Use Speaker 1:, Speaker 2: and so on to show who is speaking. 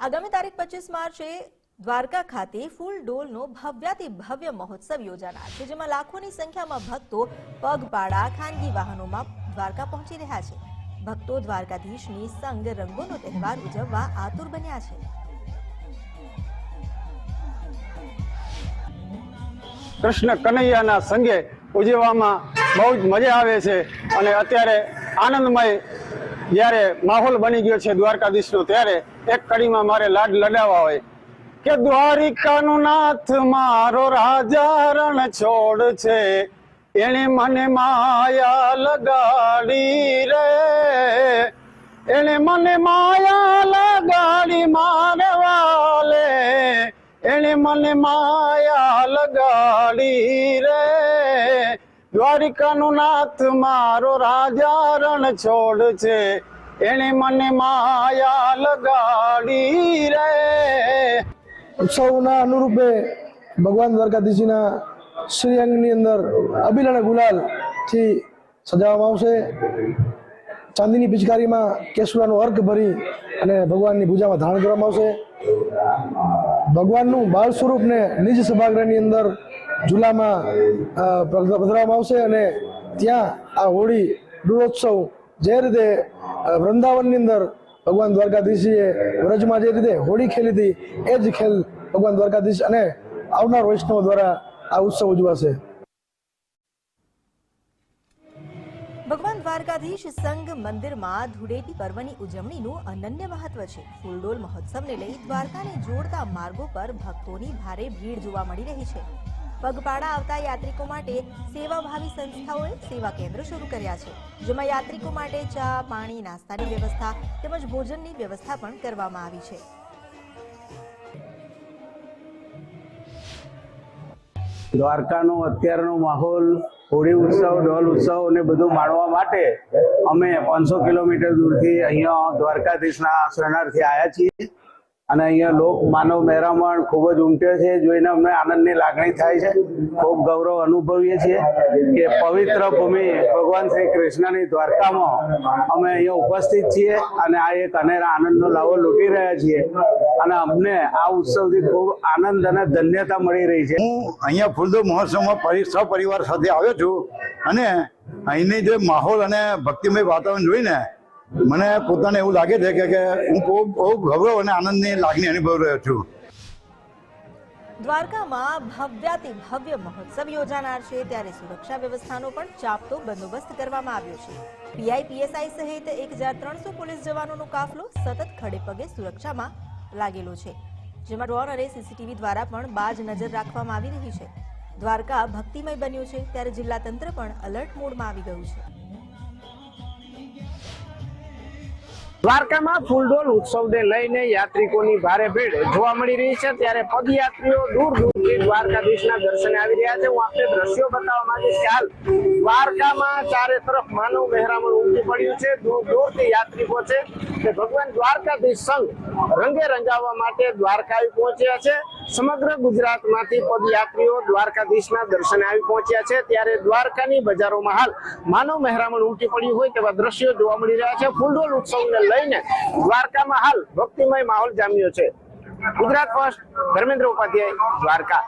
Speaker 1: આગામી તારીખ પચીસ માર્ચે દ્વારકા ખાતે ફૂલ ડોલનો ભવ્યાતિ ભવ્ય મહોત્સવ યોજાનાર છે, જેમાં લાખોની સંખ્યામાં ભક્તો પગપાળા, ખાનગી વાહનોમાં દ્વારકા પહોંચી રહ્યા છે. ભક્તો દ્વારકાધીશની સંગ રંગોનો તહેવાર ઉજવવા આતુર બન્યા છે.
Speaker 2: કૃષ્ણ કનૈયાના સંગે ઉજવવામાં બહુ જ મજા આવે છે અને અત્યારે આનંદમય જ્યારે માહોલ બની ગયો છે દ્વારકાધીશનો, ત્યારે એક કડીમાં મારે લાડ લડાવવા હોય. કે દ્વારિકાનો નાથ મારો રાજા રણ છોડ છે, એણે મને માયા લગાડી રે. એણે મને માયા લગાડી મારવાલે એણે મને માયા લગાડી રે. દ્વારિકાનું નાથ મારો રાજા રણ છોડ છે. એણે મને માયા લગાડી રે.
Speaker 3: સૌના અનુરૂપે ભગવાન દ્વારકાધીશીના શ્રી અંગની અંદર અબીલ અને ગુલાલથી સજાવવામાં આવશે. ચાંદીની પિચકારીમાં કેસુરાનો અર્ક ભરી અને ભગવાનની પૂજામાં ધારણ કરવામાં આવશે. ભગવાનનું બાળ સ્વરૂપને નિજ સભાગૃહની અંદર ઝૂલામાં અ, પધરાવવામાં આવશે અને ત્યાં આ હોળી દુરોત્સવ જે રીતે વૃંદાવનની અંદર ભગવાન દ્વારકાધીશીએ વ્રજમાં જે રીતે હોળી ખેલી હતી એ જ ખેલ ભગવાન દ્વારકાધીશ અને આવનાર વૈષ્ણવ દ્વારા આ ઉત્સવ ઉજવાશે.
Speaker 1: ભગવાન દ્વારકાધીશ સંઘ મંદિરમાં ધૂળેટી પર્વની ઉજવણીનું અનન્ય મહત્વ છે. ફૂલડોલ મહોત્સવને લઈ દ્વારકાને જોડતા માર્ગો પર ભક્તોની ભારે ભીડ જોવા મળી રહી છે. પગપાળા આવતા યાત્રિકો માટે સેવાભાવી સંસ્થાઓએ સેવા કેન્દ્ર શરૂ કર્યા છે, જેમાં યાત્રિકો માટે ચા, પાણી, નાસ્તાની વ્યવસ્થા તેમજ ભોજનની વ્યવસ્થા પણ કરવામાં આવી છે.
Speaker 4: દ્વારકાનો અત્યારનો માહોલ, હોળી ઉત્સવ ઢોલ ઉત્સવ ને બધું માણવા માટે અમે પાંચસો કિલોમીટર દૂરથી અહીંયા દ્વારકાધીશના શરણાર્થી આવ્યા છીએ. અને અહીંયા લોક માનવ મહેરામણ ખૂબ જ ઉમટ્યો છે જોઈને અમને આનંદની લાગણી થાય છે. ખૂબ ગૌરવ અનુભવીએ છીએ કે પવિત્ર ભૂમિ ભગવાન શ્રી કૃષ્ણની દ્વારકામાં અમે અહીંયા ઉપસ્થિત છીએ અને આ એક અનેરા આનંદનો લાવો લૂંટી રહ્યા છીએ. અને અમને આ ઉત્સવથી ખૂબ આનંદ અને ધન્યતા મળી રહી છે.
Speaker 5: હું અહીંયા ફૂલદો મહોત્સવમાં પરી, સપરિવાર સાથે આવ્યો છું અને અહીંની જે માહોલ અને ભક્તિમય વાતાવરણ જોઈને મને પોતાને એવું લાગે છે કે હું બહુ ગૌરવ અને આનંદની લાગણી અનુભવ રહ્યો છું.
Speaker 1: દ્વારકામાં ભવ્યાતિ ભવ્ય મહોત્સવ યોજાનાર છે, ત્યારે સુરક્ષા વ્યવસ્થાનો પણ ચાપતો બંદોબસ્ત કરવામાં આવ્યો છે. પીઆઈ પીએસઆઈ સહિત એક હજાર ત્રણસો પોલીસ જવાનોનો કાફલો સતત ખડે પગે સુરક્ષામાં લાગેલો છે, જેમાં ડ્રોન અને સીસીટીવી દ્વારા પણ બાજ નજર રાખવામાં આવી રહી છે. દ્વારકા ભક્તિમય બન્યું છે, ત્યારે જિલ્લા તંત્ર પણ અલર્ટ મોડમાં આવી ગયું છે.
Speaker 6: દ્વારકામાં ફૂલડોલ ઉત્સવને લઈને યાત્રિકોની ભારે ભીડ જોવા મળી રહી છે. ત્યારે પદયાત્રીઓ દૂર દૂરથી દ્વારકાધીશના દર્શને આવી રહ્યા છે. હું આપને દ્રશ્યો બતાવવા માંગીશ કે હાલ દ્વારકામાં ચારે તરફ માનવ મહેરામણ ઉમટી પડ્યું છે. દૂર દૂરથી યાત્રિકો છે કે ભગવાન દ્વારકાધીશ સંઘ રંગે રંગાવવા માટે દ્વારકા પહોંચ્યા છે. સમગ્ર ગુજરાતમાંથી પદયાત્રીઓ દ્વારકાધીશના દર્શને આવી પહોંચ્યા છે. ત્યારે દ્વારકાની બજારોમાં હાલ માનવ મહેરામણ ઉમટી પડ્યું હોય તેવા દ્રશ્યો જોવા મળી રહ્યા છે. ફૂલડોલ ઉત્સવને લઈને દ્વારકામાં હાલ ભક્તિમય માહોલ જામ્યો છે. ગુજરાત ફર્સ્ટ ધર્મેન્દ્ર ઉપાધ્યાય દ્વારકા.